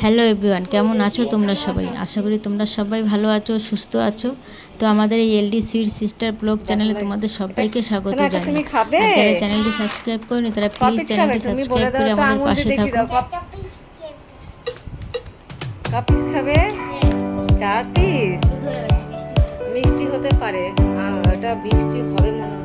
Hello everyone কেমন আছো তোমরা সবাই? আশা করি তোমরা সবাই ভালো আছো সুস্থ আছো। তো আমাদের এই এলডি সুইট সিস্টার ব্লগ চ্যানেলে তোমাদের সবাইকে স্বাগত জানাই। যারা চ্যানেলটি সাবস্ক্রাইব করেনি তারা প্লিজ চ্যানেলটি সাবস্ক্রাইব করে আমাদের পাশে থাকো। কাপিস খাবে? চার পিস মিষ্টি হতে পারে। ওটা বৃষ্টি হবে মনে হচ্ছে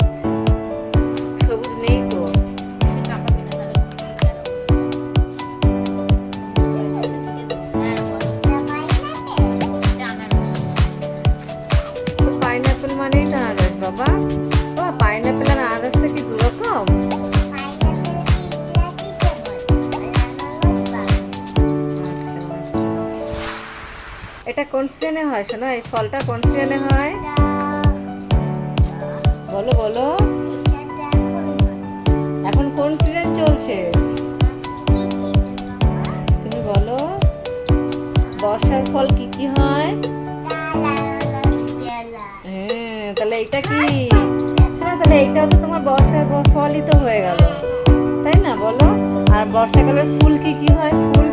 কোন সিজনে হয়? শোনো, এই ফলটা কোন সিজনে হয়? বলো বলো। এখন কোন সিজন চলছে? তুমি বলো। বর্ষার ফল কি কি হয়? হ্যাঁ তাহলে এটা কি? শোনো, তাহলে এইটাও তো তোমার বর্ষার ফলই তো হয়ে গেল। তাই না, বলো? আর বর্ষাকালের ফুল কি কি হয়? ফুল।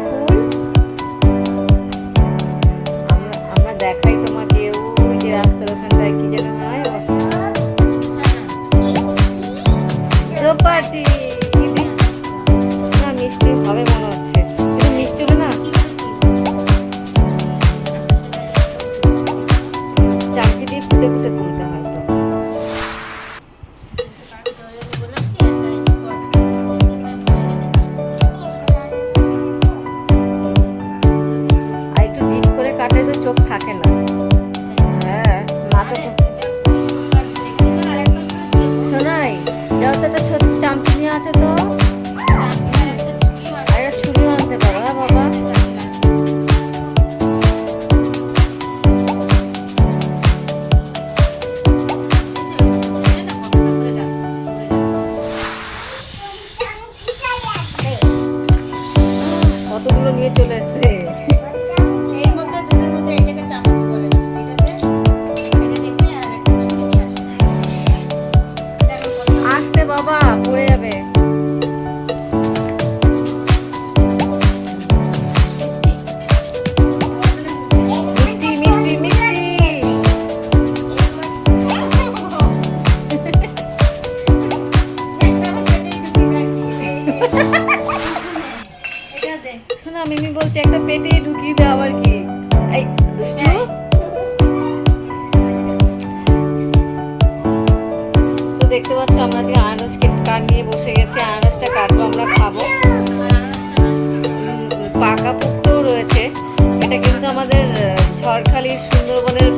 যাও তো একটা ছোট চামচি নিয়ে আছে তো শোনা মিমি বলছে একটা পেটে ঢুকিয়ে দাও আবার কি? এই দুষ্টু? তো দেখতে পাচ্ছ আমরা যে আনারস কাট বসে গেছি আনারসটা কাটবো আমরা খাব। পাকা পুকুরও রয়েছে। এটা কিন্তু আমাদের ঝড়খালির সুন্দরবনের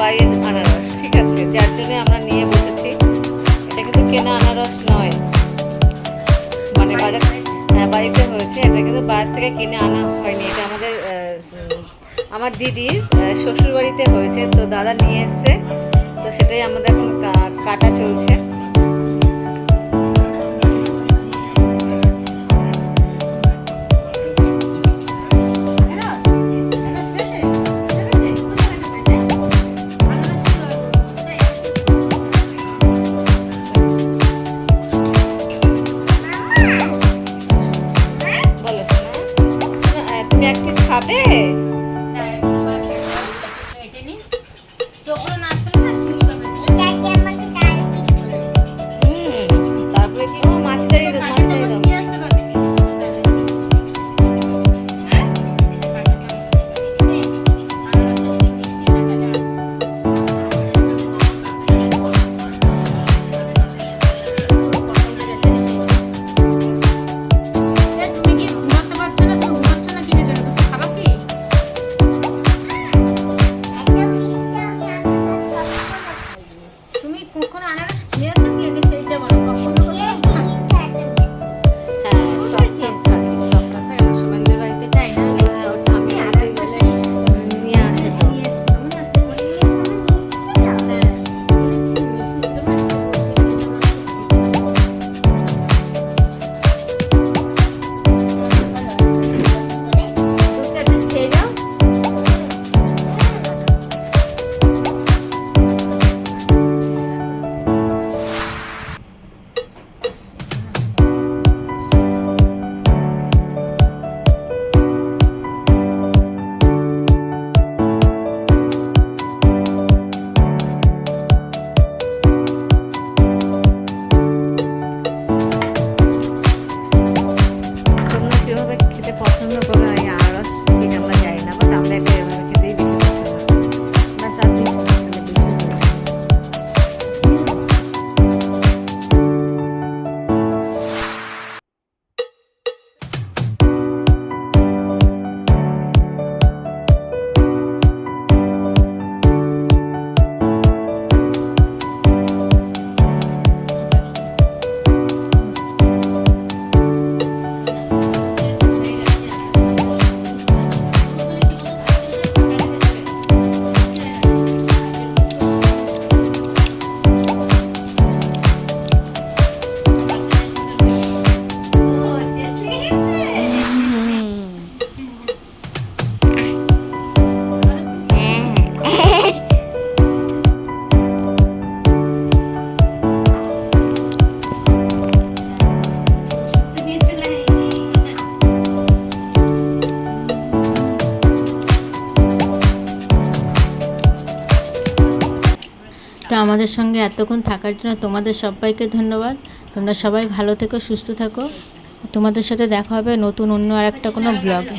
বাড়ির আনারস ঠিক আছে? যার জন্য আমরা এটা কিন্তু বাজার থেকে কিনে আনা হয়নি। এটা আমাদের আমার দিদির শ্বশুরবাড়িতে হয়েছে। তো দাদা নিয়ে এসছে। তো সেটাই আমাদের এখন কাটা চলছে। এক খাবে? আমাদের সঙ্গে এতক্ষণ থাকার জন্য তোমাদের সবাইকে ধন্যবাদ। তোমরা সবাই ভালো থেকো, সুস্থ থাকো। তোমাদের সাথে দেখা হবে নতুন অন্য আর একটা কোনো ব্লগে